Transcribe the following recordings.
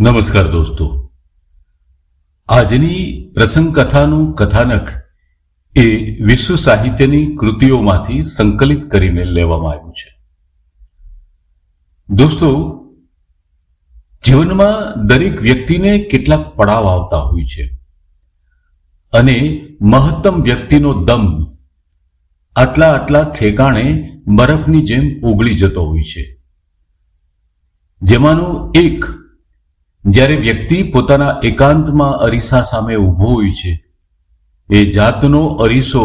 નમસ્કાર દોસ્તો. આજની પ્રસંગ કથાનું કથાનક એ વિશ્વ સાહિત્યની કૃતિઓમાંથી સંકલિત કરીને લેવામાં આવ્યું છે. દોસ્તો, જીવનમાં દરેક વ્યક્તિને કેટલાક પડાવ આવતા હોય છે અને મહત્તમ વ્યક્તિનો દમ આટલા આટલા ઠેકાણે બરફની જેમ ઓગળી જતો હોય છે. જેમાંનું એક જ્યારે વ્યક્તિ પોતાના એકાંતમાં અરીસા સામે ઊભો હોય છે, એ જાતનો અરીસો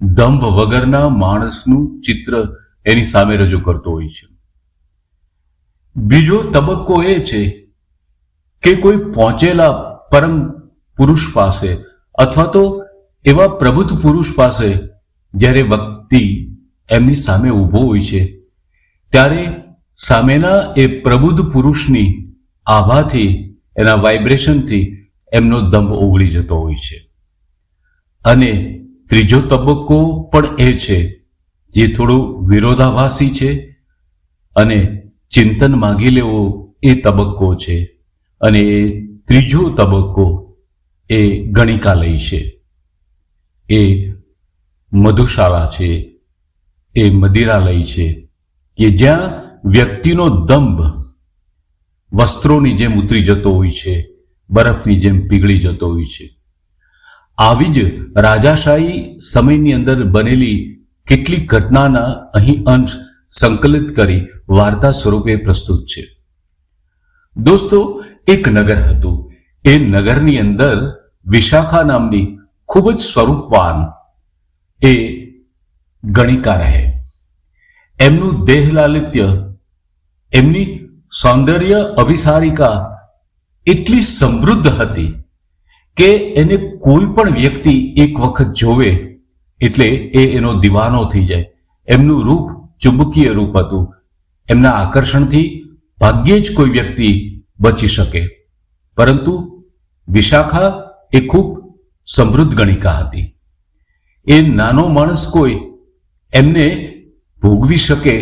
દંભ વગરના માણસનું ચિત્ર એની સામે રજૂ કરતો હોય છે. બીજો તબક્કો એ છે કે કોઈ પહોંચેલા પરમ પુરુષ પાસે અથવા તો એવા પ્રબુદ્ધ પુરુષ પાસે જ્યારે વ્યક્તિ એમની સામે ઊભો હોય છે, ત્યારે સામેના એ પ્રબુદ્ધ પુરુષની આભાથી, એના વાઇબ્રેશનથી એમનો દંભ ઓગળી જતો હોય છે. અને ત્રીજો તબક્કો પણ એ છે, જે થોડું વિરોધાભાસી છે અને ચિંતન માગી લેવો એ તબક્કો છે. અને એ ત્રીજો તબક્કો એ ગણિકાલય છે. એ મધુશાળા છે. એ મદિરાલય છે. કે જ્યાં વ્યક્તિનો દંભ વસ્ત્રોની જેમ ઉતરી જતો હોય છે, બરફની જેમ પીગળી જતો હોય છે. આવી જ રાજાશાહી સમયની અંદર બનેલી કેટલીક ઘટનાના અહીં અંશ સંકલિત કરી વાર્તા સ્વરૂપે પ્રસ્તુત છે. દોસ્તો, એક નગર હતું. એ નગરની અંદર વિશાખા નામની ખૂબ જ સ્વરૂપવાન એ ગણિકા રહે. એમનું દેહ લાલિત્ય એમની સૌંદર્ય અભિસારિકા એટલી સમૃદ્ધ હતી કે એને કોઈ પણ વ્યક્તિ એક વખત જોવે એટલે એ એનો દીવાનો થઈ જાય. એમનું રૂપ ચુંબકીય રૂપ હતું. એમના આકર્ષણથી ભાગ્યે જ કોઈ વ્યક્તિ બચી શકે. પરંતુ વિશાખા એ ખૂબ સમૃદ્ધ ગણિકા હતી. એ નાનો માણસ કોઈ એમને ભોગવી શકે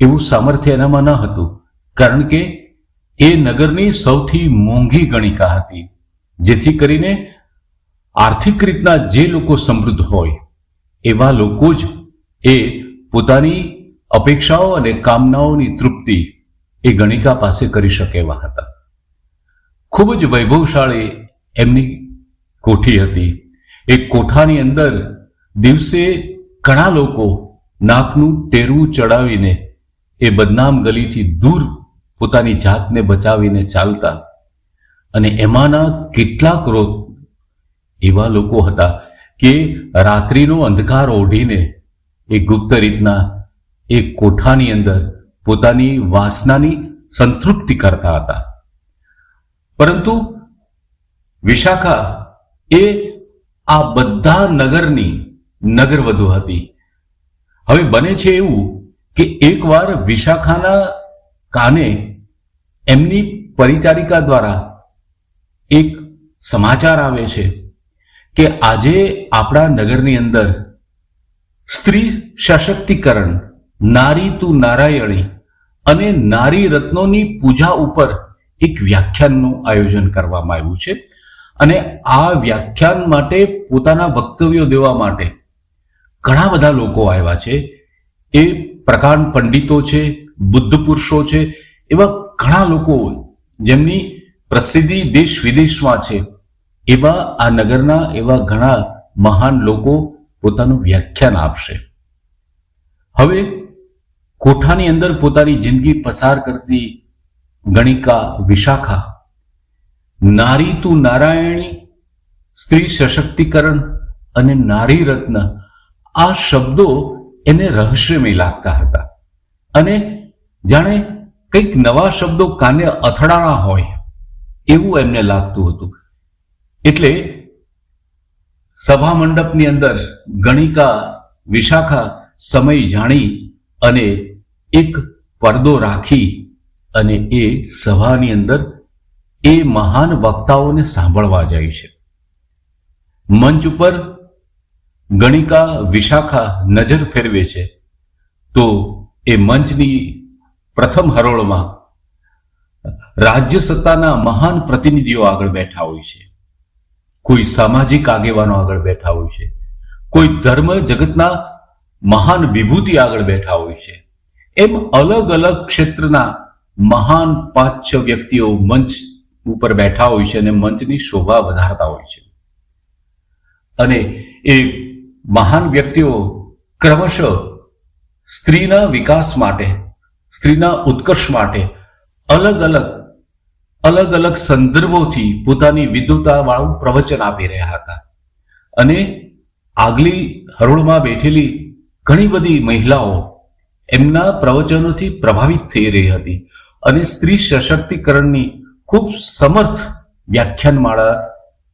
એવું સામર્થ્ય એનામાં ન હતું. કારણ કે એ નગરની સૌથી મોંઘી ગણિકા હતી, જેથી કરીને આર્થિક રીતના જે લોકો સમૃદ્ધ હોય, એવા લોકો જ એ પોતાની અપેક્ષાઓ અને કામનાઓની તૃપ્તિ એ ગણિકા પાસે કરી શકે એવા હતા. ખૂબ જ વૈભવશાળી એમની કોઠી હતી. એ કોઠાની અંદર દિવસે ઘણા લોકો નાકનું ટેરવું ચડાવીને એ બદનામ ગલીથી દૂર પોતાની જાતને બચાવીને ચાલતા. અને એમાંના કેટલાક રોગ એવા લોકો હતા કે રાત્રિનો અંધકાર ઓઢીને એ ગુપ્ત રીતના એ કોઠાની અંદર પોતાની વાસનાની સંતૃપ્તિ કરતા હતા. પરંતુ વિશાખા એ આ બધા નગરની નગર વધુ હતી. હવે બને છે એવું કે એકવાર વિશાખાના કાને એમની પરિચારિકા દ્વારા એક સમાચાર આવે છે કે આજે આપણા નગરની અંદર સ્ત્રી સશક્તિકરણ, નારી તું નારાયણી અને નારી રત્નોની પૂજા ઉપર એક વ્યાખ્યાનનું આયોજન કરવામાં આવ્યું છે. અને આ વ્યાખ્યાન માટે પોતાના વક્તવ્યો દેવા માટે ઘણા બધા લોકો આવ્યા છે. એ પ્રકાંડ પંડિતો છે બુદ્ધ પુરુષો છે, એવા ઘણા લોકો જેમની પ્રસિદ્ધિ દેશ વિદેશમાં છે. એવા આ નગરના એવા ઘણા મહાન લોકો પોતાનું વ્યાખ્યાન આપશે. હવે કોઠાની અંદર પોતાની જિંદગી પસાર કરતી ગણિકા વિશાખા, નારી તું નારાયણી, સ્ત્રી સશક્તિકરણ અને નારી રત્ન, આ શબ્દો એને રહસ્યમય લાગતા હતા. અને જાણે કંઈક નવા શબ્દો કાને અથડાણા હોય એવું એમને લાગતું હતું. એટલે સભા મંડપની અંદર ગણિકા, વિશાખા, સમય જાણી અને એક પડદો રાખી અને એ સભાની અંદર એ મહાન વક્તાઓને સાંભળવા જાય છે. મંચ ઉપર ગણિકા, વિશાખા નજર ફેરવે છે. તો એ મંચની પ્રથમ હરોળમાં રાજ્ય સત્તાના મહાન પ્રતિનિધિઓ આગળ બેઠા હોય છે. કોઈ સામાજિક આગેવાનો આગળ બેઠા હોય છે. કોઈ ધર્મ જગતના મહાન વિભૂતિ આગળ બેઠા હોય છે. એમ અલગ અલગ ક્ષેત્રના મહાન પાંચ છ વ્યક્તિઓ મંચ ઉપર બેઠા હોય છે અને મંચની શોભા વધારતા હોય છે. અને એ મહાન વ્યક્તિઓ ક્રમશઃ સ્ત્રીના વિકાસ માટે સ્ત્રીના ઉત્કર્ષ માટે અલગ અલગ અલગ અલગ સંદર્ભોથી પોતાની વિદ્વતા વાળું પ્રવચન આપી રહ્યા હતા. અને આગલી હરોળમાં બેઠેલી ઘણી બધી મહિલાઓ એમના પ્રવચનોથી પ્રભાવિત થઈ રહી હતી અને સ્ત્રી સશક્તિકરણની ખૂબ સમર્થ વ્યાખ્યાનમાળા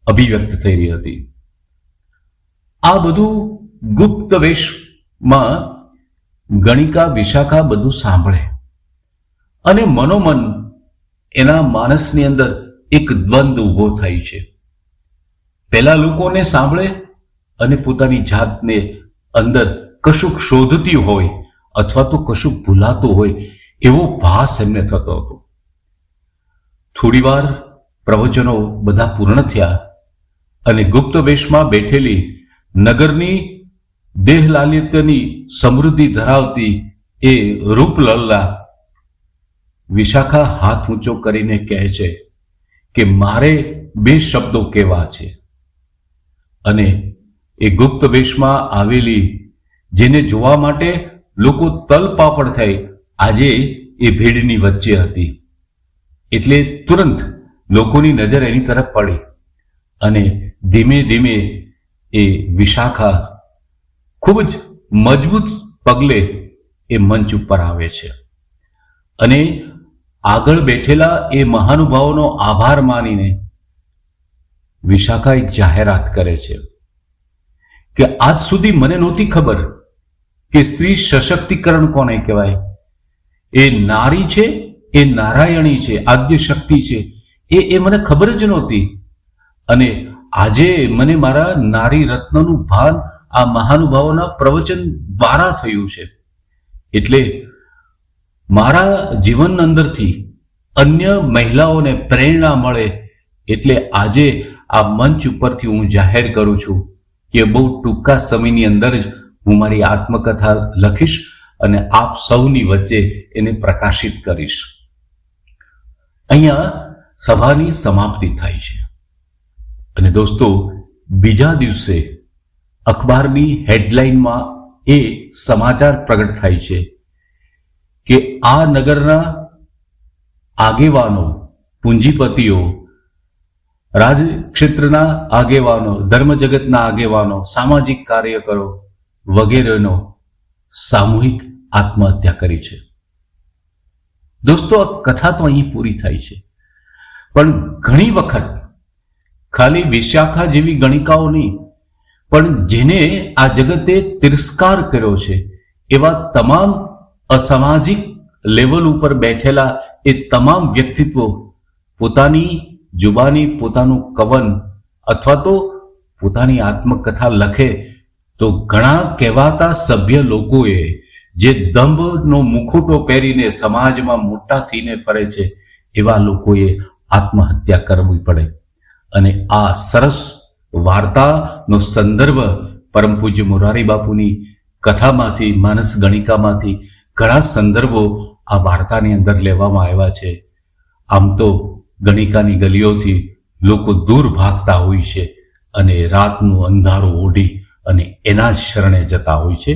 અભિવ્યક્ત થઈ રહી હતી. આ બધું ગુપ્ત વેશમાં ગણિકા, વિશાખા બધું સાંભળે. અને મનોમન એના માનસની અંદર એક દ્વંદ ઊભો થાય છે. પેલા લોકોને સાંભળે અને પોતાની જાતને અંદર કશુંક શોધતી હોય અથવા તો કશુંક ભૂલાતું હોય એવો ભાસ એમને થતો હતો. થોડી વાર પ્રવચનો બધા પૂર્ણ થયા અને ગુપ્ત વેશમાં બેઠેલી નગરની દેહલાલિત્યની સમૃદ્ધિ ધરાવતી એ રૂપલલ્લા વિશાખા હાથ ઊંચો કરીને કહે છે કે મારે બે શબ્દો કહેવા છે. અને એ ગુપ્ત વેશમાં આવેલી, જેને જોવા માટે લોકો તલપાપડ થઈ, આજે એ ભીડની વચ્ચે હતી. એટલે તુરંત લોકોની નજર એની તરફ પડી અને ધીમે ધીમે એ વિશાખા ખૂબ જ મજબૂત પગલે એ મંચ ઉપર આવે છે. અને આગળ બેઠેલા એ મહાનુભાવોનો આભાર માનીને વિશાખા એક જાહેરાત કરે છે કે આજ સુધી મને નહોતી ખબર કે સ્ત્રી સશક્તિકરણ કોને કહેવાય. એ નારી છે, એ નારાયણી છે, આદ્ય શક્તિ છે, એ એ મને ખબર જ નહોતી. અને આજે મને મારા નારી રત્નનું ભાન આ મહાનુભાવોના પ્રવચન દ્વારા થયું છે. એટલે મારા જીવન અંદરથી અન્ય મહિલાઓને પ્રેરણા મળે એટલે આજે આ મંચ ઉપરથી હું જાહેર કરું છું કે બહુ ટૂંકા સમયની અંદર જ હું મારી આત્મકથા લખીશ અને આપ સૌની વચ્ચે એને પ્રકાશિત કરીશ. અહીંયા સભાની સમાપ્તિ થાય છે. અને દોસ્તો, બીજા દિવસે અખબારની હેડલાઇનમાં એ સમાચાર પ્રગટ થાય છે કે આ નગરના આગેવાનો, પૂંજીપતિઓ, રાજક્ષેત્રના આગેવાનો ધર્મ જગતના આગેવાનો, સામાજિક કાર્યકરો વગેરેનો સામૂહિક આત્મહત્યા કરી છે. દોસ્તો, આ કથા તો અહીં પૂરી થાય છે. પણ ઘણી વખત ખાલી વિશાખા જેવી ગણિકાઓ નહીં, પણ જેને આ જગતે તિરસ્કાર કર્યો છે, એવા તમામ અસામાજિક લેવલ ઉપર બેઠેલા એ તમામ વ્યક્તિત્વો પોતાની જુબાની, પોતાનું કવન અથવા તો પોતાની આત્મકથા લખે તો ઘણા કહેવાતા સભ્ય લોકોએ જે દંભનો મુખોટો પહેરીને સમાજમાં મોટા થઈને ફરે છે, એવા લોકોએ આત્મહત્યા કરવી પડે. અને આ સરસ વાર્તાનો સંદર્ભ પરમ પૂજ્ય મોરારી બાપુની કથામાંથી, માનસ ગણિકામાંથી ઘણા સંદર્ભો આ વાર્તાની અંદર લેવામાં આવ્યા છે. આમ તો ગણિકાની ગલીઓથી લોકો દૂર ભાગતા હોય છે અને રાતનું અંધારું ઓઢી અને એના જ શરણે જતા હોય છે.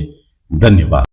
ધન્યવાદ.